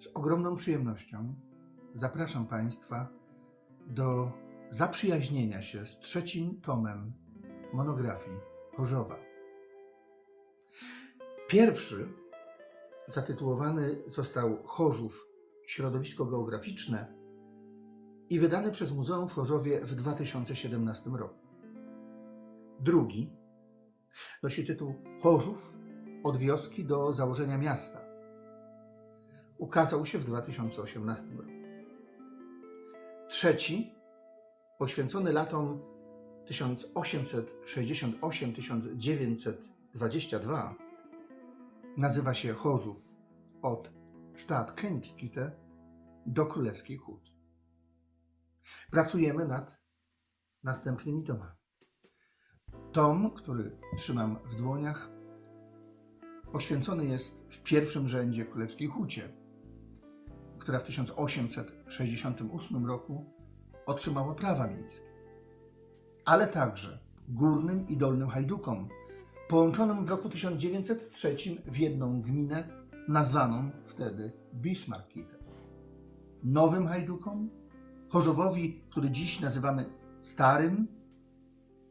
Z ogromną przyjemnością zapraszam Państwa do zaprzyjaźnienia się z trzecim tomem monografii Chorzowa. Pierwszy zatytułowany został Chorzów Środowisko Geograficzne i wydany przez Muzeum w Chorzowie w 2017 roku. Drugi nosi tytuł Chorzów od wioski do założenia miasta. Ukazał się w 2018 roku. Trzeci, poświęcony latom 1868-1922, nazywa się Chorzów od Stadt Königskitte do Królewskiej Hut. Pracujemy nad następnymi tomami. Tom, który trzymam w dłoniach, poświęcony jest w pierwszym rzędzie Królewskiej Hucie, która w 1868 roku otrzymała prawa miejskie, ale także górnym i dolnym Hajdukom, połączonym w roku 1903 w jedną gminę, nazwaną wtedy Bismarckite. Nowym Hajdukom, Chorzowowi, który dziś nazywamy Starym,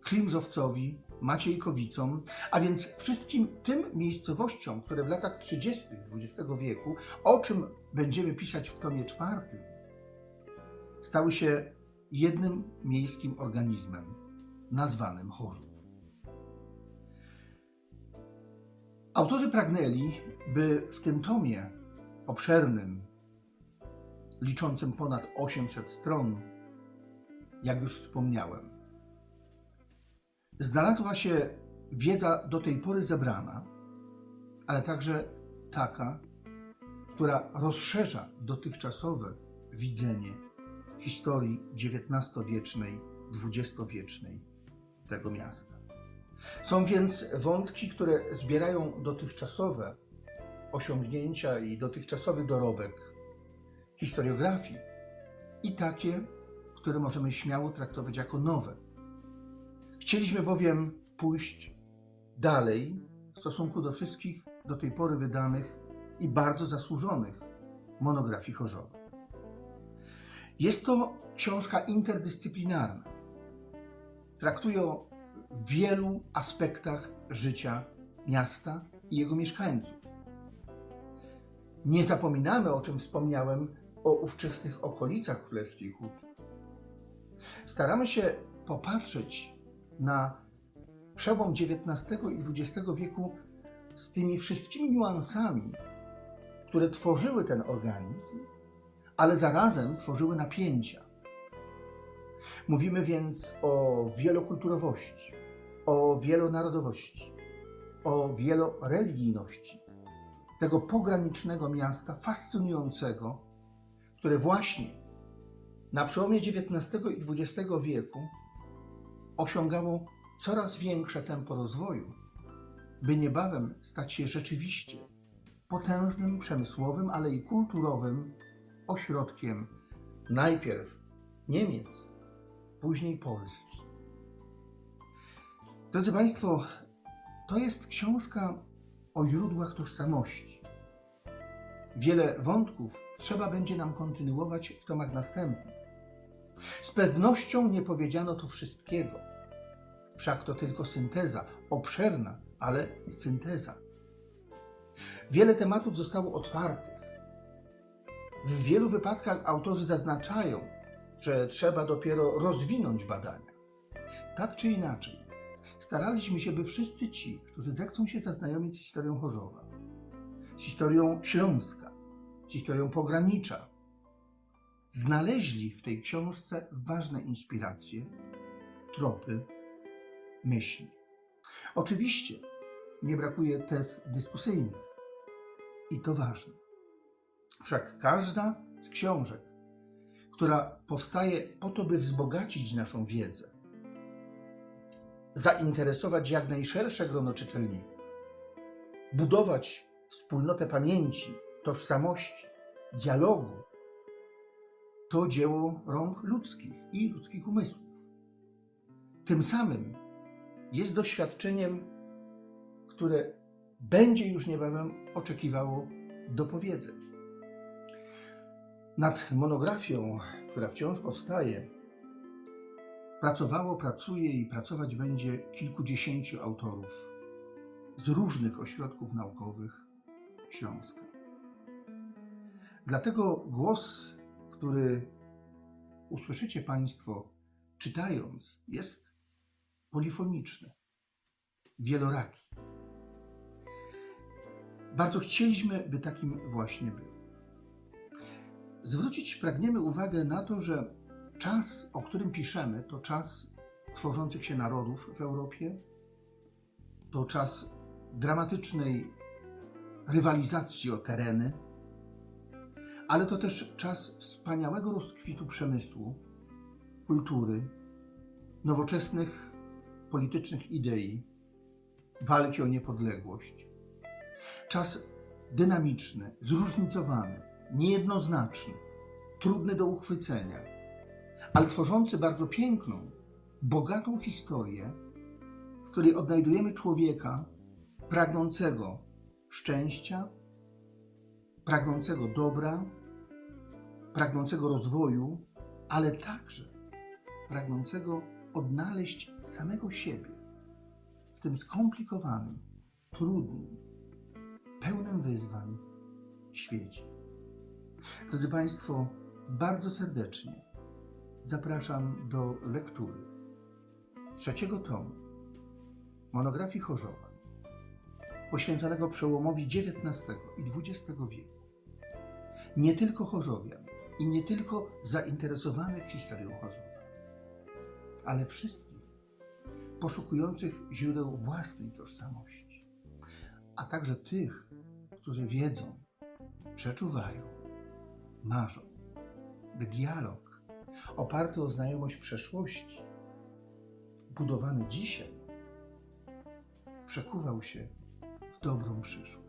Klimzowcowi, Maciejkowicom, a więc wszystkim tym miejscowościom, które w latach 30. XX wieku, o czym będziemy pisać w tomie czwartym, stały się jednym miejskim organizmem nazwanym Chorzów. Autorzy pragnęli, by w tym tomie obszernym, liczącym ponad 800 stron, jak już wspomniałem, znalazła się wiedza do tej pory zebrana, ale także taka, która rozszerza dotychczasowe widzenie historii XIX-wiecznej, XX-wiecznej tego miasta. Są więc wątki, które zbierają dotychczasowe osiągnięcia i dotychczasowy dorobek historiografii i takie, które możemy śmiało traktować jako nowe. Chcieliśmy bowiem pójść dalej w stosunku do wszystkich do tej pory wydanych i bardzo zasłużonych monografii Chorzowa. Jest to książka interdyscyplinarna. Traktuje o wielu aspektach życia miasta i jego mieszkańców. Nie zapominamy, o czym wspomniałem, o ówczesnych okolicach Królewskiej Huty. Staramy się popatrzeć na przełom XIX i XX wieku z tymi wszystkimi niuansami, które tworzyły ten organizm, ale zarazem tworzyły napięcia. Mówimy więc o wielokulturowości, o wielonarodowości, o wieloreligijności tego pogranicznego miasta, fascynującego, które właśnie na przełomie XIX i XX wieku osiągało coraz większe tempo rozwoju, by niebawem stać się rzeczywiście potężnym przemysłowym, ale i kulturowym ośrodkiem najpierw Niemiec, później Polski. Drodzy Państwo, to jest książka o źródłach tożsamości. Wiele wątków trzeba będzie nam kontynuować w tomach następnych. Z pewnością nie powiedziano tu wszystkiego. Wszak to tylko synteza, obszerna, ale synteza. Wiele tematów zostało otwartych. W wielu wypadkach autorzy zaznaczają, że trzeba dopiero rozwinąć badania. Tak czy inaczej, staraliśmy się, by wszyscy ci, którzy zechcą się zaznajomić z historią Chorzowa, z historią Śląska, z historią pogranicza, znaleźli w tej książce ważne inspiracje, tropy, myśli. Oczywiście nie brakuje tez dyskusyjnych i to ważne. Wszak każda z książek, która powstaje po to, by wzbogacić naszą wiedzę, zainteresować jak najszersze grono czytelników, budować wspólnotę pamięci, tożsamości, dialogu, to dzieło rąk ludzkich i ludzkich umysłów. Tym samym jest doświadczeniem, które będzie już niebawem oczekiwało dopowiedzeń. Nad monografią, która wciąż powstaje, pracowało, pracuje i pracować będzie kilkudziesięciu autorów z różnych ośrodków naukowych Śląska. Dlatego głos, który usłyszycie Państwo czytając, jest polifoniczny, wieloraki. Bardzo chcieliśmy, by takim właśnie był. Zwrócić pragniemy uwagę na to, że czas, o którym piszemy, to czas tworzących się narodów w Europie, to czas dramatycznej rywalizacji o tereny, ale to też czas wspaniałego rozkwitu przemysłu, kultury, nowoczesnych politycznych idei, walki o niepodległość. Czas dynamiczny, zróżnicowany, niejednoznaczny, trudny do uchwycenia, ale tworzący bardzo piękną, bogatą historię, w której odnajdujemy człowieka pragnącego szczęścia, pragnącego dobra, pragnącego rozwoju, ale także pragnącego odnaleźć samego siebie w tym skomplikowanym, trudnym, pełnym wyzwań świecie. Drodzy Państwo, bardzo serdecznie zapraszam do lektury trzeciego tomu monografii Chorzowa, poświęconego przełomowi XIX i XX wieku. Nie tylko Chorzowian i nie tylko zainteresowanych historią Chorzowa, ale wszystkich poszukujących źródeł własnej tożsamości, a także tych, którzy wiedzą, przeczuwają, marzą, by dialog oparty o znajomość przeszłości, budowany dzisiaj, przekuwał się w dobrą przyszłość.